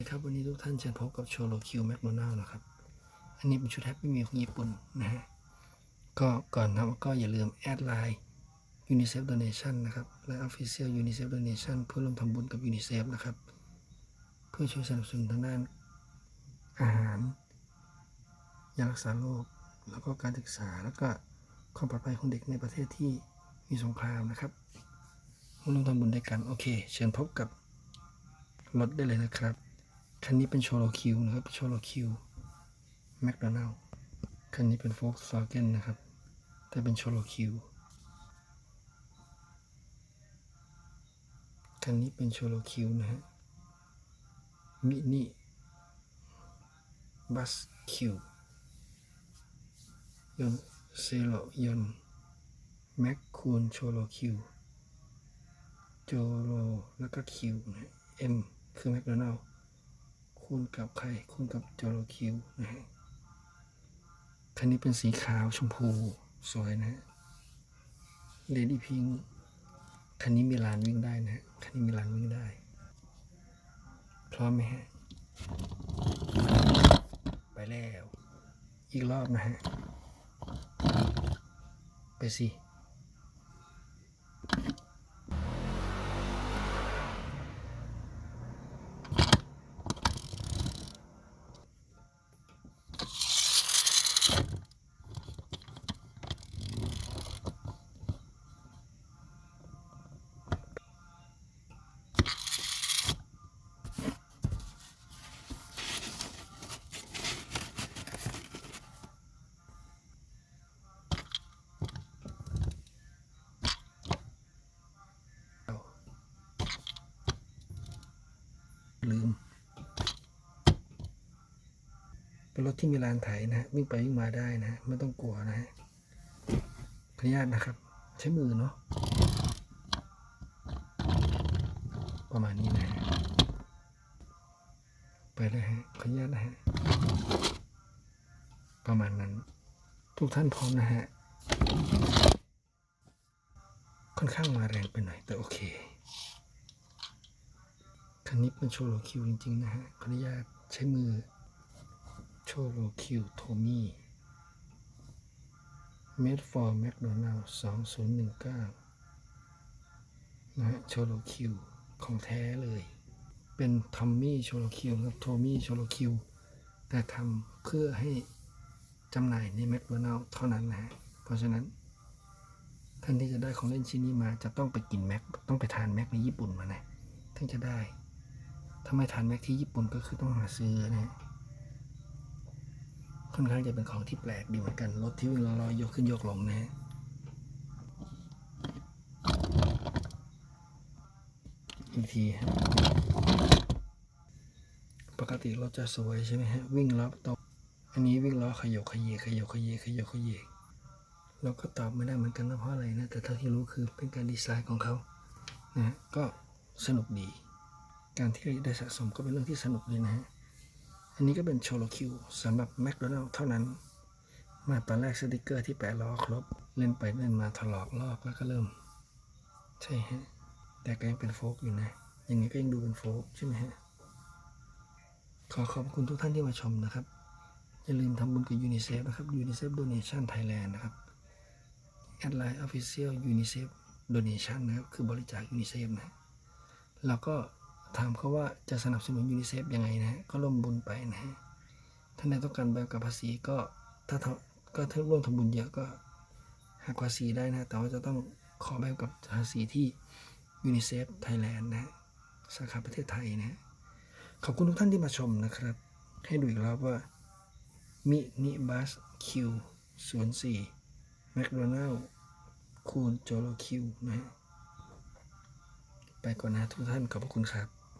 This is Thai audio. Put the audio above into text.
ครับวันนี้ทุกท่านเชิญพบกับโชโลคิวแมคโดนัลนะครับ อันนี้เป็นชุดแฮปปี้มิลของญี่ปุ่นนะฮะ ก็ก่อนทำก็อย่าลืมแอดไลน์ UNICEF Donation นะครับ และ Official UNICEF Donation เพื่อร่วมทำบุญกับ UNICEF นะครับ เพื่อช่วยสนับสนุนทางด้านอาหาร ยารักษาโรค แล้วก็การศึกษา แล้วก็ความปลอดภัยของเด็กในประเทศที่มีสงครามนะครับร่วมทำบุญด้วยกัน โอเค เชิญพบกับรถได้เลยนะครับ คันนี้เป็นโชโลคิวนะครับโชโลคิวแมคโดนัลคันนี้เป็นโฟล์ s w a g e n นะครับ แต่เป็นโชโลคิวคันนี้เป็นโชโลคิวนะฮะมินิบัสคิวยนเซโลยนแมคคูนโชโลคิวโจโลแล้วก็คิวนะเอ็มคือแมคโดนัล คูณกับใครคูณกับโจโลคิวนะฮะคันนี้เป็นสีขาวชมพูสวยนะเลดี้พิงคันนี้มีลานวิ่งได้นะฮะคันนี้มีลานวิ่งได้ พร้อมไหมฮะ ไปแล้ว อีกรอบนะฮะ ไปสิ ลืม เป็นรถที่มีลานไถนะฮะวิ่งไปวิ่งมาได้นะฮะไม่ต้องกลัวนะฮะขออนุญาตนะครับ ใช้มือเนาะประมาณนี้นะฮะไปเลยฮะขออนุญาตนะฮะประมาณนั้น ทุกท่านพร้อมนะฮะค่อนข้างมาแรงไปหน่อย แต่โอเค คันนี้เป็นโชว์โลคิวจริง ๆ นะฮะขออนุญาตใช้มือ โชโลคิวโทมี่ made for McDonald 2019นะฮะโชโลคิวของแท้เลย เป็นทอมมี่โชโลคิวครับโทมี่โชโลคิวแต่ทำเพื่อให้จำหน่ายในแมคโดนัลล์เท่านั้นนะฮะเพราะฉะนั้น ท่านที่จะได้ของเล่นชิ้นนี้มาจะต้องไปกินแม็กต้องไปทานแม็กในญี่ปุ่นมานะถึงจะได้ถ้าไม่ทานแม็กที่ญี่ปุ่นก็คือต้องหาซื้อนะฮะ ค่อนข้างจะเป็นของที่แปลกดีเหมือนกันรถที่วิ่งลอยๆยกขึ้นยกลงนะฮะอีกทีปกติรถจะสวยใช่ไหมฮะวิ่งล้อตรงอันนี้วิ่งล้อขยกขยเยขยกขยเยขยกขยเยเราก็ตอบไม่ได้เหมือนกันนะเพราะอะไรนะ แต่เท่าที่รู้คือเป็นการดีไซน์ของเขานะฮะก็สนุกดี การที่ได้สะสมก็เป็นเรื่องที่สนุกเลยนะฮะ อันนี้ก็เป็นโชโลคิวสำหรับแมคโดนัลล์เท่านั้น มาตอนแรกสติกเกอร์ที่แปะล้อครบ เล่นไปเล่นมาถลอกลอกแล้วก็เริ่ม ใช่ฮะ แต่ก็ยังเป็นโฟกอยู่นะ อย่างนี้ก็ยังดูเป็นโฟกใช่ไหมฮะ ขอขอบคุณทุกท่านที่มาชมนะครับ อย่าลืมทำบุญกับยูนิเซฟนะครับยูนิเซฟโดเนชั่นไทยแลนด์นะครับแอดไลน์ Official UNICEF Donation นะครับ คือบริจาคยูนิเซฟนะ แล้วก็ ถามเขาว่าจะสนับสนุนยูนิเซฟยังไงนะฮะก็ร่วมบุญไปนะฮะถ้าในต้องการใบกับภาษีก็ถ้าก็ถ้าร่วมทำบุญเยอะก็หักภาษีได้นะ แต่ว่าจะต้องขอใบกับภาษีที่ยูนิเซฟไทยแลนด์นะสาขาประเทศไทยนะฮะขอบคุณทุกท่านที่มาชมนะครับ ให้ดูอีกรอบว่ามินิบัสคิวศูนย์สี่แมคโดนัลล์คูณโจโลคิวนะฮะไปก่อนนะทุกท่านขอบคุณครับ